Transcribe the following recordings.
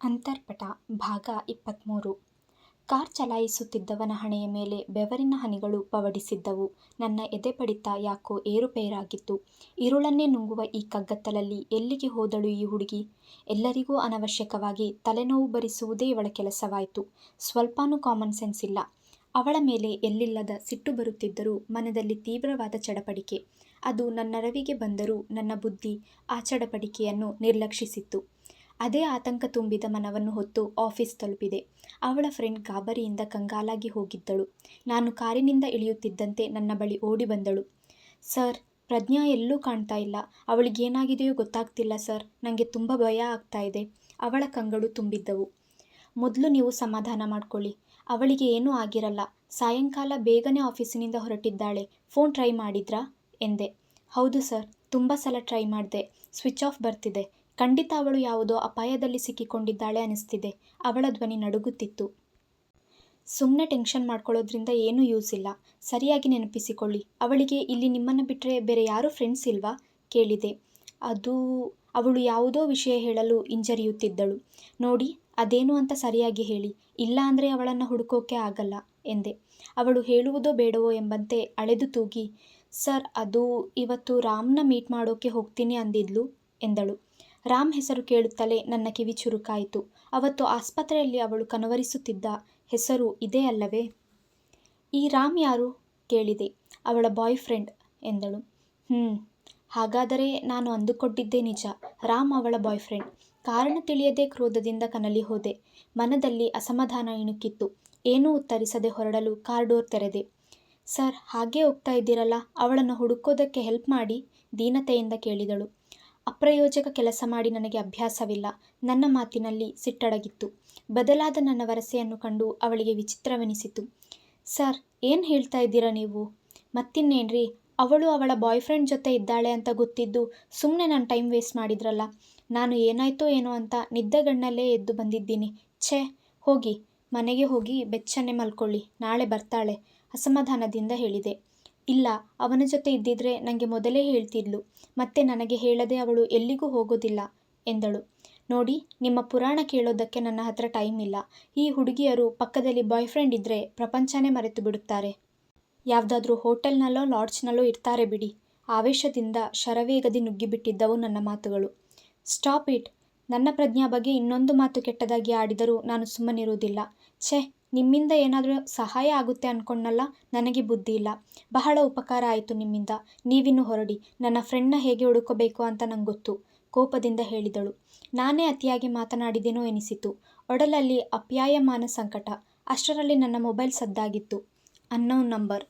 ಅಂತರ್ಪಟ, ಭಾಗ ಇಪ್ಪತ್ತ್ಮೂರು ಕಾರ್ ಚಲಾಯಿಸುತ್ತಿದ್ದವನ ಹಣೆಯ ಮೇಲೆ ಬೆವರಿನ ಹನಿಗಳು ಪವಡಿಸಿದ್ದವು. ನನ್ನ ಎದೆಬಡಿತ ಯಾಕೋ ಏರುಪೇರಾಗಿತ್ತು. ಇರುಳನ್ನೇ ನುಂಗುವ ಈ ಕಗ್ಗತ್ತಲಲ್ಲಿ ಎಲ್ಲಿಗೆ ಹೋದಳು ಈ ಹುಡುಗಿ? ಎಲ್ಲರಿಗೂ ಅನವಶ್ಯಕವಾಗಿ ತಲೆನೋವು ಭರಿಸುವುದೇ ಇವಳ ಕೆಲಸವಾಯಿತು ಸ್ವಲ್ಪನೂ ಕಾಮನ್ ಸೆನ್ಸ್ ಇಲ್ಲ. ಅವಳ ಮೇಲೆ ಎಲ್ಲಿಲ್ಲದ ಸಿಟ್ಟು ಬರುತ್ತಿದ್ದರೂ ಮನದಲ್ಲಿ ತೀವ್ರವಾದ ಚಡಪಡಿಕೆ. ಅದು ನನ್ನರಿವಿಗೆ ಬಂದರೂ ನನ್ನ ಬುದ್ಧಿ ಆ ಚಡಪಡಿಕೆಯನ್ನು ನಿರ್ಲಕ್ಷಿಸಿತ್ತು. ಅದೇ ಆತಂಕ ತುಂಬಿದ ಮನವನ್ನು ಹೊತ್ತು ಆಫೀಸ್ ತಲುಪಿದೆ. ಅವಳ ಫ್ರೆಂಡ್ ಗಾಬರಿಯಿಂದ ಕಂಗಾಲಾಗಿ ಹೋಗಿದ್ದಳು. ನಾನು ಕಾರಿನಿಂದ ಇಳಿಯುತ್ತಿದ್ದಂತೆ ನನ್ನ ಬಳಿ ಓಡಿ ಬಂದಳು. ಸರ್, ಪ್ರಜ್ಞಾ ಎಲ್ಲೂ ಕಾಣ್ತಾ ಇಲ್ಲ. ಅವಳಿಗೇನಾಗಿದೆಯೋ ಗೊತ್ತಾಗ್ತಿಲ್ಲ ಸರ್. ನನಗೆ ತುಂಬ ಭಯ ಆಗ್ತಾ ಇದೆ. ಅವಳ ಕಂಗಳು ತುಂಬಿದ್ದವು. ಮೊದಲು ನೀವು ಸಮಾಧಾನ ಮಾಡ್ಕೊಳ್ಳಿ. ಅವಳಿಗೆ ಏನೂ ಆಗಿರಲ್ಲ. ಸಾಯಂಕಾಲ ಬೇಗನೆ ಆಫೀಸಿನಿಂದ ಹೊರಟಿದ್ದಾಳೆ. ಫೋನ್ ಟ್ರೈ ಮಾಡಿದ್ರಾ? ಎಂದೆ. ಹೌದು ಸರ್. ತುಂಬ ಸಲ ಟ್ರೈ ಮಾಡಿದೆ ಸ್ವಿಚ್ ಆಫ್ ಬರ್ತಿದೆ. ಖಂಡಿತ ಅವಳು ಯಾವುದೋ ಅಪಾಯದಲ್ಲಿ ಸಿಕ್ಕಿಕೊಂಡಿದ್ದಾಳೆ ಅನಿಸ್ತಿದೆ. ಅವಳ ಧ್ವನಿ ನಡುಗುತ್ತಿತ್ತು. ಸುಮ್ಮನೆ ಟೆನ್ಷನ್ ಮಾಡ್ಕೊಳ್ಳೋದ್ರಿಂದ ಏನೂ ಯೂಸ್ ಇಲ್ಲ. ಸರಿಯಾಗಿ ನೆನಪಿಸಿಕೊಳ್ಳಿ. ಅವಳಿಗೆ ಇಲ್ಲಿ ನಿಮ್ಮನ್ನು ಬಿಟ್ಟರೆ ಬೇರೆ ಯಾರೂ ಫ್ರೆಂಡ್ಸ್ ಇಲ್ವಾ? ಕೇಳಿದೆ. ಅದು ಅವಳು ಯಾವುದೋ ವಿಷಯ ಹೇಳಲು ಹಿಂಜರಿಯುತ್ತಿದ್ದಳು. ನೋಡಿ, ಅದೇನು ಅಂತ ಸರಿಯಾಗಿ ಹೇಳಿ. ಇಲ್ಲ ಅಂದರೆ ಅವಳನ್ನು ಹುಡುಕೋಕೆ ಆಗಲ್ಲ ಎಂದೆ. ಅವಳು ಹೇಳುವುದೋ ಬೇಡವೋ ಎಂಬಂತೆ ಅಳೆದು ತೂಗಿ, ಸರ್ ಅದು ಇವತ್ತು ರಾಮ್ನ ಮೀಟ್ ಮಾಡೋಕೆ ಹೋಗ್ತೀನಿ ಅಂದಿದ್ಲು ಎಂದಳು. ರಾಮ್ ಹೆಸರು ಕೇಳುತ್ತಲೇ ನನ್ನ ಕಿವಿ ಚುರುಕಾಯಿತು. ಅವತ್ತು ಆಸ್ಪತ್ರೆಯಲ್ಲಿ ಅವಳು ಕನವರಿಸುತ್ತಿದ್ದ ಹೆಸರು ಇದೇ ಅಲ್ಲವೇ? ಈ ರಾಮ್ ಯಾರು? ಕೇಳಿದೆ. ಅವಳ ಬಾಯ್ ಫ್ರೆಂಡ್ ಎಂದಳು. ಹ್ಞೂ ಹಾಗಾದರೆ ನಾನು ಅಂದುಕೊಂಡಿದ್ದೇ ನಿಜ. ರಾಮ್ ಅವಳ ಬಾಯ್ ಫ್ರೆಂಡ್. ಕಾರಣ ತಿಳಿಯದೆ ಕ್ರೋಧದಿಂದ ಕನಲಿ ಹೋದೆ. ಮನದಲ್ಲಿ ಅಸಮಾಧಾನ ಇಣುಕಿತ್ತು. ಏನೂ ಉತ್ತರಿಸದೆ ಹೊರಡಲು ಕಾರ್ಡೋರ್ ತೆರೆದೆ. ಸರ್, ಹಾಗೇ ಹೋಗ್ತಾ ಇದ್ದೀರಲ್ಲ, ಅವಳನ್ನು ಹುಡುಕೋದಕ್ಕೆ ಹೆಲ್ಪ್ ಮಾಡಿ ದೀನತೆಯಿಂದ ಕೇಳಿದಳು. ಅಪ್ರಯೋಜಕ ಕೆಲಸ ಮಾಡಿ ನನಗೆ ಅಭ್ಯಾಸವಿಲ್ಲ. ನನ್ನ ಮಾತಿನಲ್ಲಿ ಸಿಟ್ಟಡಗಿತ್ತು. ಬದಲಾದ ನನ್ನ ವರಸೆಯನ್ನು ಕಂಡು ಅವಳಿಗೆ ವಿಚಿತ್ರವೆನಿಸಿತು. ಸರ್, ಏನು ಹೇಳ್ತಾ ಇದ್ದೀರಾ ನೀವು? ಮತ್ತಿನ್ನೇನ್ರಿ, ಅವಳು ಅವಳ ಬಾಯ್ ಫ್ರೆಂಡ್ ಜೊತೆ ಇದ್ದಾಳೆ ಅಂತ ಗೊತ್ತಿದ್ದು ಸುಮ್ಮನೆ ನಾನು ಟೈಮ್ ವೇಸ್ಟ್ ಮಾಡಿದ್ರಲ್ಲ. ನಾನು ಏನಾಯ್ತೋ ಏನೋ ಅಂತ ನಿದ್ದೆಗಣ್ಣಲ್ಲೇ ಎದ್ದು ಬಂದಿದ್ದೀನಿ. ಛೇ, ಹೋಗಿ. ಮನೆಗೆ ಹೋಗಿ ಬೆಚ್ಚನೆ ಮಲ್ಕೊಳ್ಳಿ. ನಾಳೆ ಬರ್ತಾಳೆ ಅಸಮಾಧಾನದಿಂದ ಹೇಳಿದೆ. ಇಲ್ಲ, ಅವನ ಜೊತೆ ಇದ್ದಿದ್ರೆ ನನಗೆ ಮೊದಲೇ ಹೇಳ್ತಿದ್ಲು. ಮತ್ತೆ ನನಗೆ ಹೇಳದೆ ಅವಳು ಎಲ್ಲಿಗೂ ಹೋಗೋದಿಲ್ಲ ಎಂದಳು. ನೋಡಿ, ನಿಮ್ಮ ಪುರಾಣ ಕೇಳೋದಕ್ಕೆ ನನ್ನ ಹತ್ರ ಟೈಮ್ ಇಲ್ಲ. ಈ ಹುಡುಗಿಯರು ಪಕ್ಕದಲ್ಲಿ ಬಾಯ್ ಫ್ರೆಂಡ್ ಇದ್ದರೆ ಪ್ರಪಂಚನೇ ಮರೆತು ಬಿಡುತ್ತಾರೆ. ಯಾವುದಾದ್ರೂ ಹೋಟೆಲ್ನಲ್ಲೋ ಲಾಡ್ಜ್ನಲ್ಲೋ ಇರ್ತಾರೆ ಬಿಡಿ. ಆವೇಶದಿಂದ ಶರವೇಗದಿ ನುಗ್ಗಿಬಿಟ್ಟಿದ್ದವು ನನ್ನ ಮಾತುಗಳು. Stop it. ನನ್ನ ಪ್ರಜ್ಞಾ ಬಗ್ಗೆ ಇನ್ನೊಂದು ಮಾತು ಕೆಟ್ಟದಾಗಿ ಆಡಿದರೂ ನಾನು ಸುಮ್ಮನಿರುವುದಿಲ್ಲ ಛೇ, ನಿಮ್ಮಿಂದ ಏನಾದರೂ ಸಹಾಯ ಆಗುತ್ತೆ ಅನ್ಕೊಂಡ್ನಲ್ಲ, ನನಗೆ ಬುದ್ಧಿ ಇಲ್ಲ. ಬಹಳ ಉಪಕಾರ ಆಯಿತು ನಿಮ್ಮಿಂದ. ನೀವಿನ್ನು ಹೊರಡಿ. ನನ್ನ ಫ್ರೆಂಡ್ನ ಹೇಗೆ ಹುಡುಕಬೇಕು ಅಂತ ನಂಗೊತ್ತು ಕೋಪದಿಂದ ಹೇಳಿದಳು. ನಾನೇ ಅತಿಯಾಗಿ ಮಾತನಾಡಿದೇನೋ ಎನಿಸಿತು. ಒಡಲಲ್ಲಿ ಅಪ್ಯಾಯಮಾನ ಸಂಕಟ. ಅಷ್ಟರಲ್ಲಿ ನನ್ನ ಮೊಬೈಲ್ ಸದ್ದಾಗಿತ್ತು. Unknown number.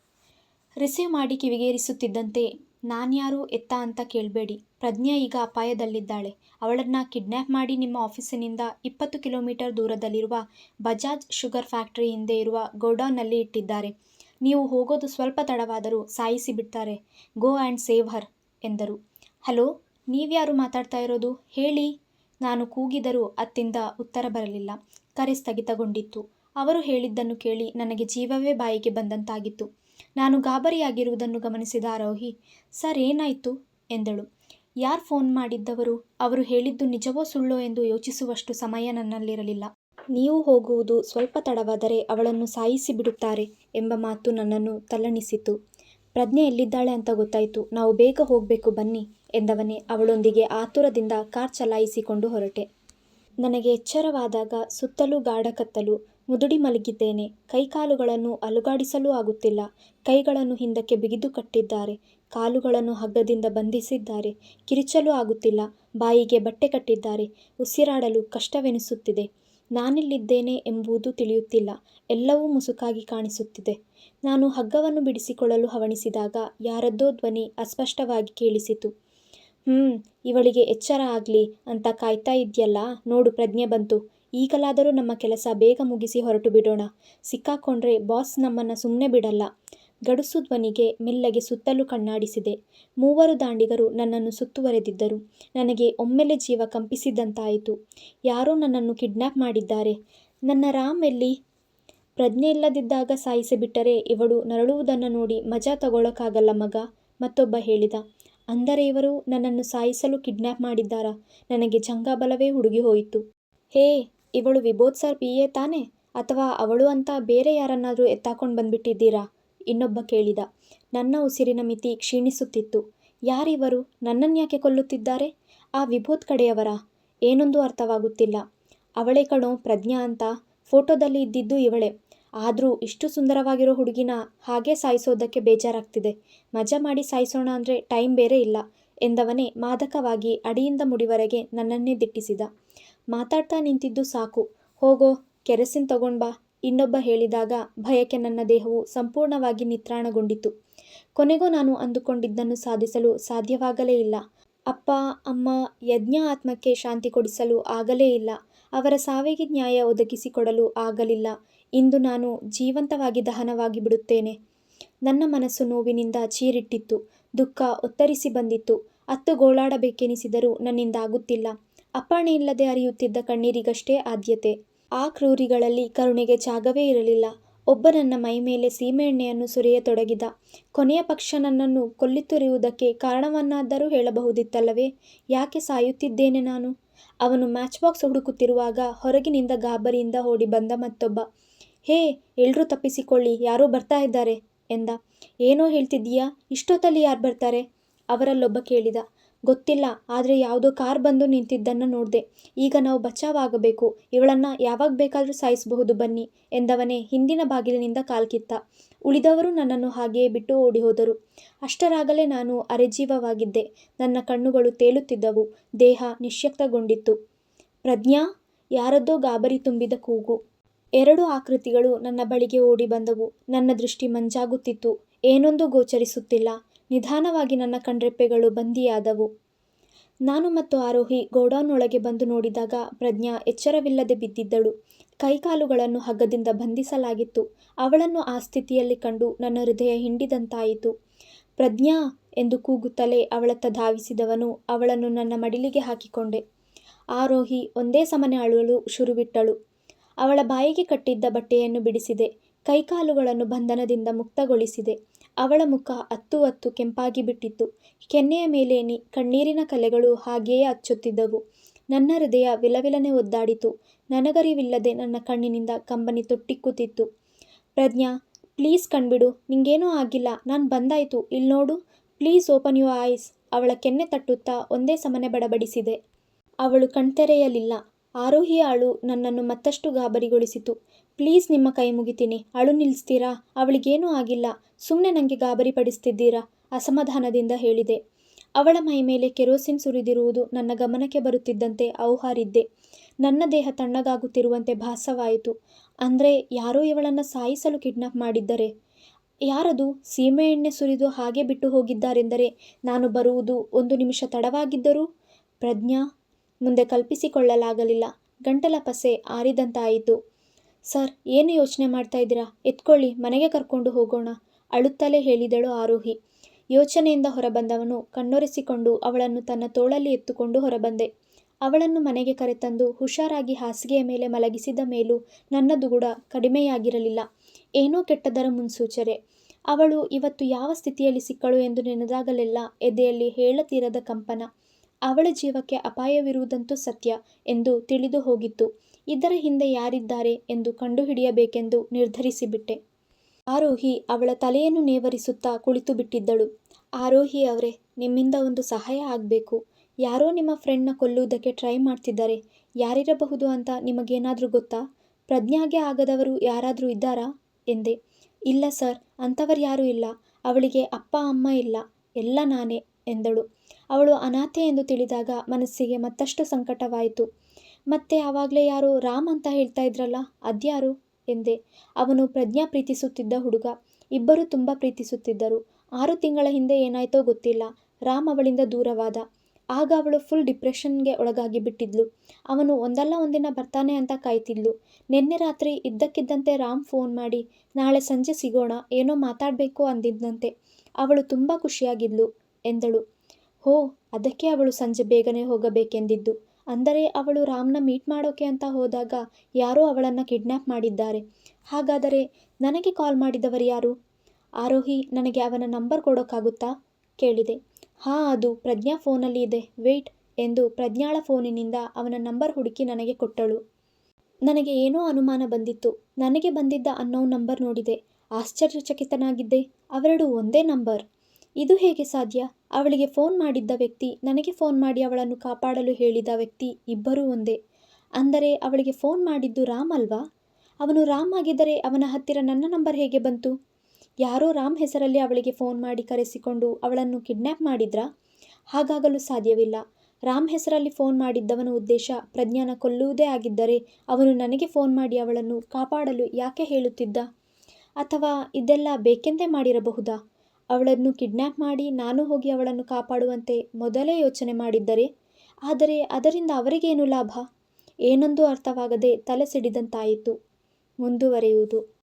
ರಿಸೀವ್ ಮಾಡಿ ಕಿವಿಗೇರಿಸುತ್ತಿದ್ದಂತೆ ನಾನ್ಯಾರು ಎತ್ತ ಅಂತ ಕೇಳ್ಬೇಡಿ. ಪ್ರಜ್ಞಾ ಈಗ ಅಪಾಯದಲ್ಲಿದ್ದಾಳೆ. ಅವಳನ್ನ ಕಿಡ್ನ್ಯಾಪ್ ಮಾಡಿ ನಿಮ್ಮ ಆಫೀಸಿನಿಂದ ಇಪ್ಪತ್ತು ಕಿಲೋಮೀಟರ್ ದೂರದಲ್ಲಿರುವ ಬಜಾಜ್ ಶುಗರ್ ಫ್ಯಾಕ್ಟರಿ ಹಿಂದೆ ಇರುವ ಗೋಡೌನ್ನಲ್ಲಿ ಇಟ್ಟಿದ್ದಾರೆ. ನೀವು ಹೋಗೋದು ಸ್ವಲ್ಪ ತಡವಾದರೂ ಸಾಯಿಸಿ ಬಿಡ್ತಾರೆ. ಗೋ ಆ್ಯಂಡ್ ಸೇವ್ ಹರ್ ಎಂದರು. ಹಲೋ, ನೀವ್ಯಾರು ಮಾತಾಡ್ತಾ ಇರೋದು? ಹೇಳಿ ನಾನು ಕೂಗಿದರೂ ಅತ್ತಿಂದ ಉತ್ತರ ಬರಲಿಲ್ಲ. ಕರೆ ಸ್ಥಗಿತಗೊಂಡಿತ್ತು. ಅವರು ಹೇಳಿದ್ದನ್ನು ಕೇಳಿ ನನಗೆ ಜೀವವೇ ಬಾಯಿಗೆ ಬಂದಂತಾಗಿತ್ತು. ನಾನು ಗಾಬರಿಯಾಗಿರುವುದನ್ನು ಗಮನಿಸಿದ ಆರೋಹಿ, ಸರ್ ಏನಾಯಿತು ಎಂದಳು. ಯಾರು ಫೋನ್ ಮಾಡಿದ್ದವರು? ಅವರು ಹೇಳಿದ್ದು ನಿಜವೋ ಸುಳ್ಳೋ ಎಂದು ಯೋಚಿಸುವಷ್ಟು ಸಮಯ ನನ್ನಲ್ಲಿರಲಿಲ್ಲ. ನೀವು ಹೋಗುವುದು ಸ್ವಲ್ಪ ತಡವಾದರೆ ಅವಳನ್ನು ಸಾಯಿಸಿ ಬಿಡುತ್ತಾರೆ ಎಂಬ ಮಾತು ನನ್ನನ್ನು ತಲ್ಲಣಿಸಿತು. ಪ್ರಜ್ಞೆ ಎಲ್ಲಿದ್ದಾಳೆ ಅಂತ ಗೊತ್ತಾಯಿತು ನಾವು ಬೇಗ ಹೋಗಬೇಕು ಬನ್ನಿ ಎಂದವನೇ ಅವಳೊಂದಿಗೆ ಆತುರದಿಂದ ಕಾರ್ ಚಲಾಯಿಸಿಕೊಂಡು ಹೊರಟೆ. ನನಗೆ ಎಚ್ಚರವಾದಾಗ ಸುತ್ತಲೂ ಗಾಢ ಕತ್ತಲು. ಮುದುಡಿ ಮಲಗಿದ್ದೇನೆ. ಕೈಕಾಲುಗಳನ್ನು ಅಲುಗಾಡಿಸಲೂ ಆಗುತ್ತಿಲ್ಲ. ಕೈಗಳನ್ನು ಹಿಂದಕ್ಕೆ ಬಿಗಿದು ಕಟ್ಟಿದ್ದಾರೆ. ಕಾಲುಗಳನ್ನು ಹಗ್ಗದಿಂದ ಬಂಧಿಸಿದ್ದಾರೆ. ಕಿರಿಚಲು ಆಗುತ್ತಿಲ್ಲ. ಬಾಯಿಗೆ ಬಟ್ಟೆ ಕಟ್ಟಿದ್ದಾರೆ. ಉಸಿರಾಡಲು ಕಷ್ಟವೆನಿಸುತ್ತಿದೆ. ನಾನಿಲ್ಲಿದ್ದೇನೆ ಎಂಬುದು ತಿಳಿಯುತ್ತಿಲ್ಲ. ಎಲ್ಲವೂ ಮುಸುಕಾಗಿ ಕಾಣಿಸುತ್ತಿದೆ. ನಾನು ಹಗ್ಗವನ್ನು ಬಿಡಿಸಿಕೊಳ್ಳಲು ಹವಣಿಸಿದಾಗ ಯಾರದ್ದೋ ಧ್ವನಿ ಅಸ್ಪಷ್ಟವಾಗಿ ಕೇಳಿಸಿತು. ಹ್ಞೂ ಇವಳಿಗೆ ಎಚ್ಚರ ಆಗಲಿ ಅಂತ ಕಾಯ್ತಾ ಇದ್ಯಲ್ಲ ನೋಡು ಪ್ರಜ್ಞೆ ಬಂತು. ಈಗಲಾದರೂ ನಮ್ಮ ಕೆಲಸ ಬೇಗ ಮುಗಿಸಿ ಹೊರಟು ಬಿಡೋಣ. ಸಿಕ್ಕಾಕೊಂಡ್ರೆ ಬಾಸ್ ನಮ್ಮನ್ನು ಸುಮ್ಮನೆ ಬಿಡಲ್ಲ. ಗಡುಸು ಧ್ವನಿಗೆ ಮೆಲ್ಲಗೆ ಸುತ್ತಲೂ ಕಣ್ಣಾಡಿಸಿದೆ. ಮೂವರು ದಾಂಡಿಗರು ನನ್ನನ್ನು ಸುತ್ತುವರೆದಿದ್ದರು. ನನಗೆ ಒಮ್ಮೆಲೆ ಜೀವ ಕಂಪಿಸಿದಂತಾಯಿತು. ಯಾರೋ ನನ್ನನ್ನು ಕಿಡ್ನಾಪ್ ಮಾಡಿದ್ದಾರೆ. ನನ್ನ ರಾಮ್ ಎಲ್ಲಿ? ಪ್ರಜ್ಞೆ ಇಲ್ಲದಿದ್ದಾಗ ಸಾಯಿಸಿಬಿಟ್ಟರೆ ಇವಳು ನರಳುವುದನ್ನು ನೋಡಿ ಮಜಾ ತಗೊಳ್ಳೋಕಾಗಲ್ಲ ಮಗ, ಮತ್ತೊಬ್ಬ ಹೇಳಿದ. ಅಂದರೆ ಇವರು ನನ್ನನ್ನು ಸಾಯಿಸಲು ಕಿಡ್ನಾಪ್ ಮಾಡಿದ್ದಾರಾ? ನನಗೆ ಜಂಗಾಬಲವೇ ಹುಡುಗಿ ಹೋಯಿತು. ಹೇ ಇವಳು ವಿಬೋದ್ ಸರ್ ಪಿ ಎ ತಾನೇ? ಅಥವಾ ಅವಳು ಅಂತ ಬೇರೆ ಯಾರನ್ನಾದರೂ ಎತ್ತಾಕೊಂಡು ಬಂದ್ಬಿಟ್ಟಿದ್ದೀರಾ? ಇನ್ನೊಬ್ಬ ಕೇಳಿದ. ನನ್ನ ಉಸಿರಿನ ಮಿತಿ ಕ್ಷೀಣಿಸುತ್ತಿತ್ತು. ಯಾರಿವರು? ನನ್ನನ್ಯಾಕೆ ಕೊಲ್ಲುತ್ತಿದ್ದಾರೆ? ಆ ವಿಭೂತ್ ಕಡೆಯವರಾ? ಏನೊಂದು ಅರ್ಥವಾಗುತ್ತಿಲ್ಲ. ಅವಳೇ ಕಣೋ ಪ್ರಜ್ಞಾ ಅಂತ ಫೋಟೋದಲ್ಲಿ ಇದ್ದಿದ್ದು ಇವಳೆ. ಆದರೂ ಇಷ್ಟು ಸುಂದರವಾಗಿರೋ ಹುಡುಗಿನ ಹಾಗೆ ಸಾಯಿಸೋದಕ್ಕೆ ಬೇಜಾರಾಗ್ತಿದೆ. ಮಜಾ ಮಾಡಿ ಸಾಯಿಸೋಣ ಅಂದರೆ ಟೈಮ್ ಬೇರೆ ಇಲ್ಲ ಎಂದವನೇ ಮಾದಕವಾಗಿ ಅಡಿಯಿಂದ ಮುಡಿವರೆಗೆ ನನ್ನನ್ನೇ ದಿಟ್ಟಿಸಿದ. ಮಾತಾಡ್ತಾ ನಿಂತಿದ್ದು ಸಾಕು. ಹೋಗೋ, ಕೆರೆಸಿನ್ ತಗೊಂಡ್ ಬಾ. ಇನ್ನೊಬ್ಬ ಹೇಳಿದಾಗ ಭಯಕ್ಕೆ ನನ್ನ ದೇಹವು ಸಂಪೂರ್ಣವಾಗಿ ನಿತ್ರಾಣಗೊಂಡಿತು ಕೊನೆಗೂ ನಾನು ಅಂದುಕೊಂಡಿದ್ದನ್ನು ಸಾಧಿಸಲು ಸಾಧ್ಯವಾಗಲೇ ಇಲ್ಲ. ಅಪ್ಪ, ಅಮ್ಮ, ಯಜ್ಞ ಆತ್ಮಕ್ಕೆ ಶಾಂತಿ ಕೊಡಿಸಲು ಆಗಲೇ ಇಲ್ಲ. ಅವರ ಸಾವಿಗೆ ನ್ಯಾಯ ಒದಗಿಸಿಕೊಡಲು ಆಗಲಿಲ್ಲ. ಇಂದು ನಾನು ಜೀವಂತವಾಗಿ ದಹನವಾಗಿ ಬಿಡುತ್ತೇನೆ. ನನ್ನ ಮನಸ್ಸು ನೋವಿನಿಂದ ಚೀರಿಟ್ಟಿತ್ತು. ದುಃಖ ಒತ್ತರಿಸಿ ಬಂದಿತ್ತು. ಅತ್ತು ಗೋಳಾಡಬೇಕೆನಿಸಿದರೂ ನನ್ನಿಂದ ಆಗುತ್ತಿಲ್ಲ ಅಪ್ಪಣೆ ಇಲ್ಲದೆ ಅರಿಯುತ್ತಿದ್ದ ಕಣ್ಣೀರಿಗಷ್ಟೇ ಆದ್ಯತೆ. ಆ ಕ್ರೂರಿಗಳಲ್ಲಿ ಕರುಣೆಗೆ ಜಾಗವೇ ಇರಲಿಲ್ಲ. ಒಬ್ಬ ನನ್ನ ಮೈ ಮೇಲೆ ಸೀಮೆಎಣ್ಣೆಯನ್ನು ಸುರಿಯತೊಡಗಿದ. ಕೊನೆಯ ಪಕ್ಷ ನನ್ನನ್ನು ಕೊಲ್ಲಿತ್ತಿರುವುದಕ್ಕೆ ಕಾರಣವನ್ನಾದರೂ ಹೇಳಬಹುದಿತ್ತಲ್ಲವೇ? ಯಾಕೆ ಸಾಯುತ್ತಿದ್ದೇನೆ ನಾನು? ಅವನು ಮ್ಯಾಚ್ ಬಾಕ್ಸ್ ಹುಡುಕುತ್ತಿರುವಾಗ ಹೊರಗಿನಿಂದ ಗಾಬರಿಯಿಂದ ಓಡಿ ಬಂದ ಮತ್ತೊಬ್ಬ. ಹೇ, ಎಲ್ರೂ ತಪ್ಪಿಸಿಕೊಳ್ಳಿ, ಯಾರೋ ಬರ್ತಾ ಇದ್ದಾರೆ, ಎಂದ. ಏನೋ ಹೇಳ್ತಿದ್ದೀಯಾ? ಇಷ್ಟೊತ್ತಲ್ಲಿ ಯಾರು ಬರ್ತಾರೆ? ಅವರಲ್ಲೊಬ್ಬ ಕೇಳಿದ. ಗೊತ್ತಿಲ್ಲ, ಆದರೆ ಯಾವುದೋ ಕಾರ್ ಬಂದು ನಿಂತಿದ್ದನ್ನು ನೋಡಿದೆ. ಈಗ ನಾವು ಬಚಾವಾಗಬೇಕು, ಇವಳನ್ನು ಯಾವಾಗ ಬೇಕಾದರೂ ಸಾಯಿಸಬಹುದು ಬನ್ನಿ, ಎಂದವನೇ ಹಿಂದಿನ ಬಾಗಿಲಿನಿಂದ ಕಾಲ್ಕಿತ್ತ ಉಳಿದವರು ನನ್ನನ್ನು ಹಾಗೆಯೇ ಬಿಟ್ಟು ಓಡಿ ಹೋದರು. ಅಷ್ಟರಾಗಲೇ ನಾನು ಅರೆಜೀವವಾಗಿದ್ದೆ. ನನ್ನ ಕಣ್ಣುಗಳು ತೇಲುತ್ತಿದ್ದವು. ದೇಹ ನಿಶ್ಯಕ್ತಗೊಂಡಿತ್ತು. ಪ್ರಜ್ಞಾ, ಯಾರದ್ದೋ ಗಾಬರಿ ತುಂಬಿದ ಕೂಗು. ಎರಡು ಆಕೃತಿಗಳು ನನ್ನ ಬಳಿಗೆ ಓಡಿ ಬಂದವು. ನನ್ನ ದೃಷ್ಟಿ ಮಂಜಾಗುತ್ತಿತ್ತು. ಏನೊಂದು ಗೋಚರಿಸುತ್ತಿಲ್ಲ. ನಿಧಾನವಾಗಿ ನನ್ನ ಕಣ್ರೆಪ್ಪೆಗಳು ಬಂದಿಯಾದವು. ನಾನು ಮತ್ತು ಆರೋಹಿ ಗೋಡೌನ್ ಒಳಗೆ ಬಂದು ನೋಡಿದಾಗ ಪ್ರಜ್ಞಾ ಎಚ್ಚರವಿಲ್ಲದೆ ಬಿದ್ದಿದ್ದಳು. ಕೈಕಾಲುಗಳನ್ನು ಹಗ್ಗದಿಂದ ಬಂಧಿಸಲಾಗಿತ್ತು. ಅವಳನ್ನು ಆ ಸ್ಥಿತಿಯಲ್ಲಿ ಕಂಡು ನನ್ನ ಹೃದಯ ಹಿಂಡಿದಂತಾಯಿತು. ಪ್ರಜ್ಞಾ ಎಂದು ಕೂಗುತ್ತಲೇ ಅವಳತ್ತ ಧಾವಿಸಿದವನು ಅವಳನ್ನು ನನ್ನ ಮಡಿಲಿಗೆ ಹಾಕಿಕೊಂಡೆ. ಆರೋಹಿ ಒಂದೇ ಸಮನೆ ಅಳಲು ಶುರುವಿಟ್ಟಳು. ಅವಳ ಬಾಯಿಗೆ ಕಟ್ಟಿದ್ದ ಬಟ್ಟೆಯನ್ನು ಬಿಡಿಸಿದೆ. ಕೈಕಾಲುಗಳನ್ನು ಬಂಧನದಿಂದ ಮುಕ್ತಗೊಳಿಸಿದೆ. ಅವಳ ಮುಖ ಅತ್ತು ಅತ್ತು ಕೆಂಪಾಗಿ ಬಿಟ್ಟಿತ್ತು. ಕೆನ್ನೆಯ ಮೇಲೆ ಕಣ್ಣೀರಿನ ಕಲೆಗಳು ಹಾಗೆಯೇ ಅಚ್ಚುತ್ತಿದ್ದವು. ನನ್ನ ಹೃದಯ ವಿಲವಿಲನೆ ಒದ್ದಾಡಿತು. ನನಗರಿವಿಲ್ಲದೆ ನನ್ನ ಕಣ್ಣಿನಿಂದ ಕಂಬನಿ ತೊಟ್ಟಿಕ್ಕುತ್ತಿತ್ತು. ಪ್ರಜ್ಞಾ, ಪ್ಲೀಸ್ ಕಣ್ಬಿಡು, ನಿಂಗೇನೂ ಆಗಿಲ್ಲ. ನಾನು ಬಂದಾಯಿತು. ಇಲ್ಲಿ ನೋಡು. Please open your eyes. ಅವಳ ಕೆನ್ನೆ ತಟ್ಟುತ್ತಾ ಒಂದೇ ಸಮನೆ ಬಡಬಡಿಸಿದೆ. ಅವಳು ಕಣ್ತೆರೆಯಲಿಲ್ಲ. ಆರೋಹಿಯ ಅಳು ನನ್ನನ್ನು ಮತ್ತಷ್ಟು ಗಾಬರಿಗೊಳಿಸಿತು. ಪ್ಲೀಸ್ ನಿಮ್ಮ ಕೈ ಮುಗಿತೀನಿ. ಅಳು ನಿಲ್ಲಿಸ್ತೀರಾ ಅವಳಿಗೇನೂ ಆಗಿಲ್ಲ. ಸುಮ್ಮನೆ ನನಗೆ ಗಾಬರಿ ಪಡಿಸ್ತಿದ್ದೀರಾ ಅಸಮಾಧಾನದಿಂದ ಹೇಳಿದೆ. ಅವಳ ಮೈ ಮೇಲೆ ಕೆರೋಸಿನ್ ಸುರಿದಿರುವುದು ನನ್ನ ಗಮನಕ್ಕೆ ಬರುತ್ತಿದ್ದಂತೆ ಔಹಾರಿದ್ದೆ ನನ್ನ ದೇಹ ತಣ್ಣಗಾಗುತ್ತಿರುವಂತೆ ಭಾಸವಾಯಿತು. ಅಂದರೆ ಯಾರೋ ಇವಳನ್ನು ಸಾಯಿಸಲು ಕಿಡ್ನಾಪ್ ಮಾಡಿದ್ದರೆ? ಯಾರದು? ಸೀಮೆಎಣ್ಣೆ ಸುರಿದು ಹಾಗೆ ಬಿಟ್ಟು ಹೋಗಿದ್ದಾರೆಂದರೆ ನಾನು ಬರುವುದು ಒಂದು ನಿಮಿಷ ತಡವಾಗಿದ್ದರೂ? ಪ್ರಜ್ಞಾ ಮುಂದೆ ಕಲ್ಪಿಸಿಕೊಳ್ಳಲಾಗಲಿಲ್ಲ. ಗಂಟಲ ಪಸೆ ಆರಿದಂತಾಯಿತು. ಸರ್, ಏನು ಯೋಚನೆ ಮಾಡ್ತಾ ಇದ್ದೀರಾ? ಎತ್ಕೊಳ್ಳಿ, ಮನೆಗೆ ಕರ್ಕೊಂಡು ಹೋಗೋಣ, ಅಳುತ್ತಲೇ ಹೇಳಿದಳು ಆರೋಹಿ. ಯೋಚನೆಯಿಂದ ಹೊರಬಂದವನು ಕಣ್ಣೊರೆಸಿಕೊಂಡು ಅವಳನ್ನು ತನ್ನ ತೋಳಲ್ಲಿ ಎತ್ತುಕೊಂಡು ಹೊರಬಂದೆ. ಅವಳನ್ನು ಮನೆಗೆ ಕರೆತಂದು ಹುಷಾರಾಗಿ ಹಾಸಿಗೆಯ ಮೇಲೆ ಮಲಗಿಸಿದ ಮೇಲೂ ನನ್ನ ದುಗುಡ ಕಡಿಮೆಯಾಗಿರಲಿಲ್ಲ. ಏನೋ ಕೆಟ್ಟದರ ಮುನ್ಸೂಚನೆ. ಅವಳು ಇವತ್ತು ಯಾವ ಸ್ಥಿತಿಯಲ್ಲಿ ಸಿಕ್ಕಳು ಎಂದು ನೆನೆದಾಗಲೆಲ್ಲ ಎದೆಯಲ್ಲಿ ಹೇಳತೀರದ ಕಂಪನ. ಅವಳ ಜೀವಕ್ಕೆ ಅಪಾಯವಿರುವುದಂತೂ ಸತ್ಯ ಎಂದು ತಿಳಿದು ಹೋಗಿತ್ತು. ಇದರ ಹಿಂದೆ ಯಾರಿದ್ದಾರೆ ಎಂದು ಕಂಡುಹಿಡಿಯಬೇಕೆಂದು ನಿರ್ಧರಿಸಿಬಿಟ್ಟೆ. ಆರೋಹಿ ಅವಳ ತಲೆಯನ್ನು ನೇವರಿಸುತ್ತಾ ಕುಳಿತು ಬಿಟ್ಟಿದ್ದಳು. ಆರೋಹಿ ಅವರೇ, ನಿಮ್ಮಿಂದ ಒಂದು ಸಹಾಯ ಆಗಬೇಕು. ಯಾರೋ ನಿಮ್ಮ ಫ್ರೆಂಡ್ನ ಕೊಲ್ಲುವುದಕ್ಕೆ ಟ್ರೈ ಮಾಡ್ತಿದ್ದಾರೆ. ಯಾರಿರಬಹುದು ಅಂತ ನಿಮಗೇನಾದರೂ ಗೊತ್ತಾ? ಪ್ರಜ್ಞಾಗೆ ಆಗದವರು ಯಾರಾದರೂ ಇದ್ದಾರಾ? ಎಂದೆ. ಇಲ್ಲ ಸರ್, ಅಂಥವರು ಯಾರೂ ಇಲ್ಲ. ಅವಳಿಗೆ ಅಪ್ಪ, ಅಮ್ಮ ಇಲ್ಲ. ಎಲ್ಲ ನಾನೇ, ಎಂದಳು. ಅವಳು ಅನಾಥೆ ಎಂದು ತಿಳಿದಾಗ ಮನಸ್ಸಿಗೆ ಮತ್ತಷ್ಟು ಸಂಕಟವಾಯಿತು. ಮತ್ತೆ ಆವಾಗಲೇ ಯಾರು ರಾಮ್ ಅಂತ ಹೇಳ್ತಾ ಇದ್ರಲ್ಲ, ಅದ್ಯಾರು? ಎಂದೆ. ಅವನು ಪ್ರಜ್ಞಾ ಪ್ರೀತಿಸುತ್ತಿದ್ದ ಹುಡುಗ. ಇಬ್ಬರು ತುಂಬ ಪ್ರೀತಿಸುತ್ತಿದ್ದರು. ಆರು ತಿಂಗಳ ಹಿಂದೆ ಏನಾಯ್ತೋ ಗೊತ್ತಿಲ್ಲ. ರಾಮ್ ಅವಳಿಂದ ದೂರವಾದ. ಆಗ ಅವಳು ಫುಲ್ ಡಿಪ್ರೆಷನ್ಗೆ ಒಳಗಾಗಿ ಬಿಟ್ಟಿದ್ಲು. ಅವನು ಒಂದಲ್ಲ ಒಂದಿನ ಬರ್ತಾನೆ ಅಂತ ಕಾಯ್ತಿದ್ಲು. ನಿನ್ನೆ ರಾತ್ರಿ ಇದ್ದಕ್ಕಿದ್ದಂತೆ ರಾಮ್ ಫೋನ್ ಮಾಡಿ, ನಾಳೆ ಸಂಜೆ ಸಿಗೋಣ, ಏನೋ ಮಾತಾಡಬೇಕು ಅಂದಿದ್ದಂತೆ ಅವಳು ತುಂಬ ಖುಷಿಯಾಗಿದ್ಲು, ಎಂದಳು. ಹೋ, ಅದಕ್ಕೆ ಅವಳು ಸಂಜೆ ಬೇಗನೆ ಹೋಗಬೇಕೆಂದಿದ್ದು. ಅಂದರೆ ಅವಳು ರಾಮ್ನ ಮೀಟ್ ಮಾಡೋಕೆ ಅಂತ ಹೋದಾಗ ಯಾರೋ ಅವಳನ್ನು ಕಿಡ್ನ್ಯಾಪ್ ಮಾಡಿದ್ದಾರೆ. ಹಾಗಾದರೆ ನನಗೆ ಕಾಲ್ ಮಾಡಿದವರು ಯಾರು? ಆರೋಹಿ, ನನಗೆ ಅವನ ನಂಬರ್ ಕೊಡೋಕ್ಕಾಗುತ್ತಾ? ಕೇಳಿದೆ. ಹಾಂ, ಅದು ಪ್ರಜ್ಞಾ ಫೋನಲ್ಲಿ ಇದೆ. ವೆಯ್ಟ್ ಎಂದು ಪ್ರಜ್ಞಾಳ ಫೋನಿನಿಂದ ಅವನ ನಂಬರ್ ಹುಡುಕಿ ನನಗೆ ಕೊಟ್ಟಳು. ನನಗೆ ಏನೋ ಅನುಮಾನ ಬಂದಿತ್ತು. ನನಗೆ ಬಂದಿದ್ದ ಅನ್ನೋ ನಂಬರ್ ನೋಡಿದೆ. ಆಶ್ಚರ್ಯಚಕಿತನಾಗಿದ್ದೆ. ಅವೆರಡು ಒಂದೇ ನಂಬರ್. ಇದು ಹೇಗೆ ಸಾಧ್ಯ? ಅವಳಿಗೆ ಫೋನ್ ಮಾಡಿದ್ದ ವ್ಯಕ್ತಿ, ನನಗೆ ಫೋನ್ ಮಾಡಿ ಅವಳನ್ನು ಕಾಪಾಡಲು ಹೇಳಿದ ವ್ಯಕ್ತಿ ಇಬ್ಬರೂ ಒಂದೇ. ಅಂದರೆ ಅವಳಿಗೆ ಫೋನ್ ಮಾಡಿದ್ದು ರಾಮ್ ಅಲ್ವಾ? ಅವನು ರಾಮ್ ಆಗಿದ್ದರೆ ಅವನ ಹತ್ತಿರ ನನ್ನ ನಂಬರ್ ಹೇಗೆ ಬಂತು? ಯಾರೋ ರಾಮ್ ಹೆಸರಲ್ಲಿ ಅವಳಿಗೆ ಫೋನ್ ಮಾಡಿ ಕರೆಸಿಕೊಂಡು ಅವಳನ್ನು ಕಿಡ್ನ್ಯಾಪ್ ಮಾಡಿದ್ರಾ? ಹಾಗಾಗಲು ಸಾಧ್ಯವಿಲ್ಲ. ರಾಮ್ ಹೆಸರಲ್ಲಿ ಫೋನ್ ಮಾಡಿದ್ದವನ ಉದ್ದೇಶ ಪ್ರಜ್ಞಾನ ಕೊಲ್ಲುವುದೇ ಆಗಿದ್ದರೆ ಅವನು ನನಗೆ ಫೋನ್ ಮಾಡಿ ಅವಳನ್ನು ಕಾಪಾಡಲು ಯಾಕೆ ಹೇಳುತ್ತಿದ್ದ? ಅಥವಾ ಇದೆಲ್ಲ ಬೇಕೆಂದೇ ಮಾಡಿರಬಹುದಾ? ಅವಳನ್ನು ಕಿಡ್ನ್ಯಾಪ್ ಮಾಡಿ ನಾನು ಹೋಗಿ ಅವಳನ್ನು ಕಾಪಾಡುವಂತೆ ಮೊದಲೇ ಯೋಚನೆ ಮಾಡಿದ್ದರೆ, ಆದರೆ ಅದರಿಂದ ಅವರಿಗೇನು ಲಾಭ? ಏನೊಂದು ಅರ್ಥವಾಗದೆ ತಲೆ ಸಿಡಿದಂತಾಯಿತು. ಮುಂದುವರೆಯುವುದು.